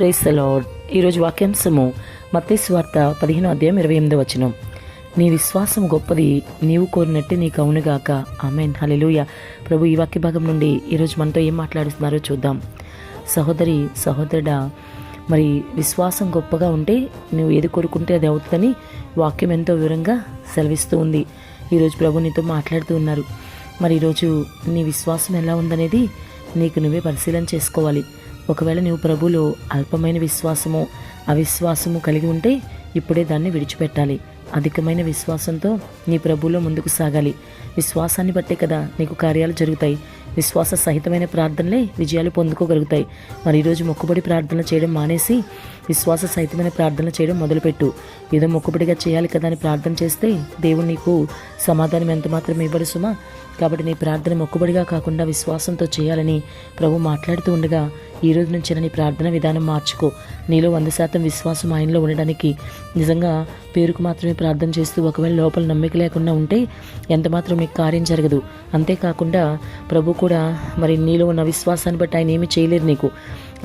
Praise lord ఈరోజు వాక్యాంశము మత్తేశ్వార్త పదిహేను అధ్యాయం ఇరవై ఎనిమిది వచనం. నీ విశ్వాసం గొప్పది నీవు కోరినట్టే నీకు అవునుగాక. ఆమెన్. హల్లెలూయా. ప్రభు ఈ వాక్య భాగం నుండి ఈరోజు మనతో ఏం మాట్లాడుతున్నారో చూద్దాం. సహోదరి సహోదరుడా మరి విశ్వాసం గొప్పగా ఉంటే నువ్వు ఏది కోరుకుంటే అది అవుతుందని వాక్యం ఎంతో వివరంగా సెలవిస్తూ ఉంది. ఈరోజు ప్రభు నీతో మాట్లాడుతూ ఉన్నారు. మరి ఈరోజు నీ విశ్వాసం ఎలా ఉందనేది నీకు నువ్వే పరిశీలన చేసుకోవాలి. ఒకవేళ నువ్వు ప్రభులో అల్పమైన విశ్వాసము అవిశ్వాసము కలిగి ఉంటే ఇప్పుడే దాన్ని విడిచిపెట్టాలి. అధికమైన విశ్వాసంతో నీ ప్రభులో ముందుకు సాగాలి. విశ్వాసాన్ని బట్టే కదా నీకు కార్యాలు జరుగుతాయి. విశ్వాస సహితమైన ప్రార్థనలే విజయాలు పొందుకోగలుగుతాయి. మరి ఈరోజు మొక్కుబడి ప్రార్థన చేయడం మానేసి విశ్వాస సహితమైన ప్రార్థన చేయడం మొదలుపెట్టు. ఏదో మొక్కుబడిగా చేయాలి కదా అని ప్రార్థన చేస్తే దేవుడు నీకు సమాధానం ఎంత మాత్రం ఇవ్వడు సుమా. కాబట్టి నీ ప్రార్థన మొక్కుబడిగా కాకుండా విశ్వాసంతో చేయాలని ప్రభు మాట్లాడుతూ ఉండగా ఈ రోజు నుంచి నీ ప్రార్థన విధానం మార్చుకో. నీలో వంద శాతం విశ్వాసం ఆయనలో ఉండడానికి నిజంగా పేరుకు మాత్రమే ప్రార్థన చేస్తూ ఒకవేళ లోపల నమ్మిక లేకుండా ఉంటే ఎంత మాత్రం నీకు కార్యం జరగదు. అంతేకాకుండా ప్రభు కూడా మరి నీలో ఉన్న విశ్వాసాన్ని బట్టి ఆయన ఏమీ చేయలేరు నీకు.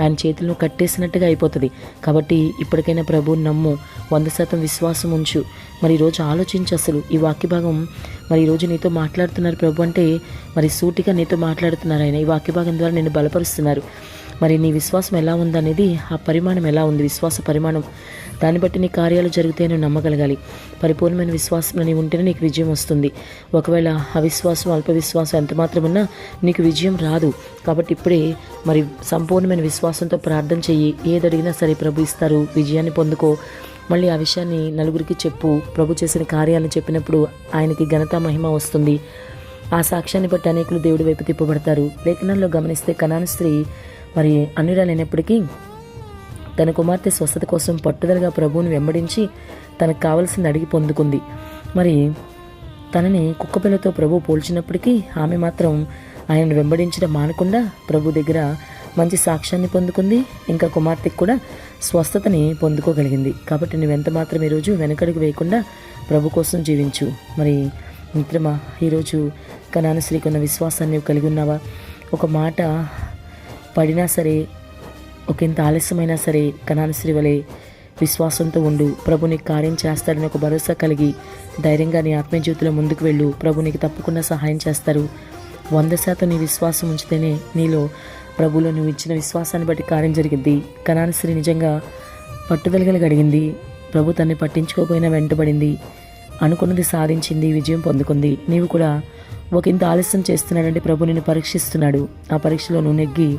ఆయన చేతులను కట్టేసినట్టుగా అయిపోతుంది. కాబట్టి ఇప్పటికైనా ప్రభు నమ్ము వంద శాతం విశ్వాసం ఉంచు. మరి ఈరోజు ఆలోచించు అసలు. ఈ వాక్య భాగం మరి ఈరోజు నీతో మాట్లాడుతున్నారు ప్రభు అంటే మరి సూటిగా నీతో మాట్లాడుతున్నారు ఆయన. ఈ వాక్య భాగం ద్వారా నేను బలపరుస్తున్నారు. మరి నీ విశ్వాసం ఎలా ఉందనేది ఆ పరిమాణం ఎలా ఉంది? విశ్వాస పరిమాణం. దాన్ని బట్టి నీ కార్యాలు జరిగితే నువ్వు నమ్మగలగాలి. పరిపూర్ణమైన విశ్వాసం నీవు ఉంటేనే నీకు విజయం వస్తుంది. ఒకవేళ అవిశ్వాసం అల్ప విశ్వాసం ఎంత మాత్రమున్నా నీకు విజయం రాదు. కాబట్టి ఇప్పుడే మరి సంపూర్ణమైన విశ్వాసంతో ప్రార్థన చెయ్యి. ఏదడిగినా సరే ప్రభు ఇస్తారు. విజయాన్ని పొందుకో. మళ్ళీ ఆ విషయాన్ని నలుగురికి చెప్పు. ప్రభు చేసిన కార్యాలను చెప్పినప్పుడు ఆయనకి ఘనత మహిమ వస్తుంది. ఆ సాక్ష్యాన్ని బట్టి అనేకులు దేవుడి వైపు తిప్పబడతారు. లేఖనాల్లో గమనిస్తే కణాను స్త్రీ మరి అన్యురాలైనప్పటికీ తన కుమార్తె స్వస్థత కోసం పట్టుదలగా ప్రభువుని వెంబడించి తనకు కావలసింది అడిగి పొందుకుంది. మరి తనని కుక్కపిల్లతో ప్రభు పోల్చినప్పటికీ ఆమె మాత్రం ఆయనను వెంబడించడం మానకుండా ప్రభు దగ్గర మంచి సాక్ష్యాన్ని పొందుకుంది. ఇంకా కుమార్తెకు కూడా స్వస్థతని పొందుకోగలిగింది. కాబట్టి నువ్వెంత మాత్రం ఈరోజు వెనకడుగు వేయకుండా ప్రభు కోసం జీవించు. మరి మిత్రమా ఈరోజు కనాన శ్రీకి విశ్వాసాన్ని కలిగి ఉన్నావా? ఒక మాట పడినా సరే ఒక ఇంత ఆలస్యమైనా సరే కణానుశ్రీ వలె విశ్వాసంతో ఉండు. ప్రభు నీకు కార్యం చేస్తాడని ఒక భరోసా కలిగి ధైర్యంగా నీ ఆత్మీయజీవితంలో ముందుకు వెళ్ళు. ప్రభు నీకు తప్పకుండా సహాయం చేస్తారు. వంద శాతం నీ విశ్వాసం ఉంచితేనే నీలో ప్రభులో నువ్వు ఇచ్చిన విశ్వాసాన్ని బట్టి కార్యం జరిగింది కణానుశ్రీ నిజంగా పట్టుదల కలిగడిగింది ప్రభు తన్ని పట్టించుకోకపోయినా వెంటబడింది. అనుకున్నది సాధించింది. విజయం పొందుకుంది. నీవు కూడా ఒక ఇంత ఆలస్యం చేస్తున్నాడంటే ప్రభు నిన్ను పరీక్షిస్తున్నాడు. ఆ పరీక్షలో నువ్వు నెగ్గి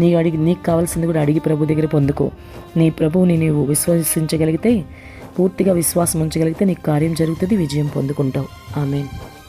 నీ అడిగి నీకు కావాల్సింది కూడా అడిగి ప్రభు దగ్గర పొందుకో. నీ ప్రభువుని నీవు విశ్వసించగలిగితే పూర్తిగా విశ్వాసం ఉంచగలిగితే నీకు కార్యం జరుగుతుంది విజయం పొందుకుంటావు. ఆమె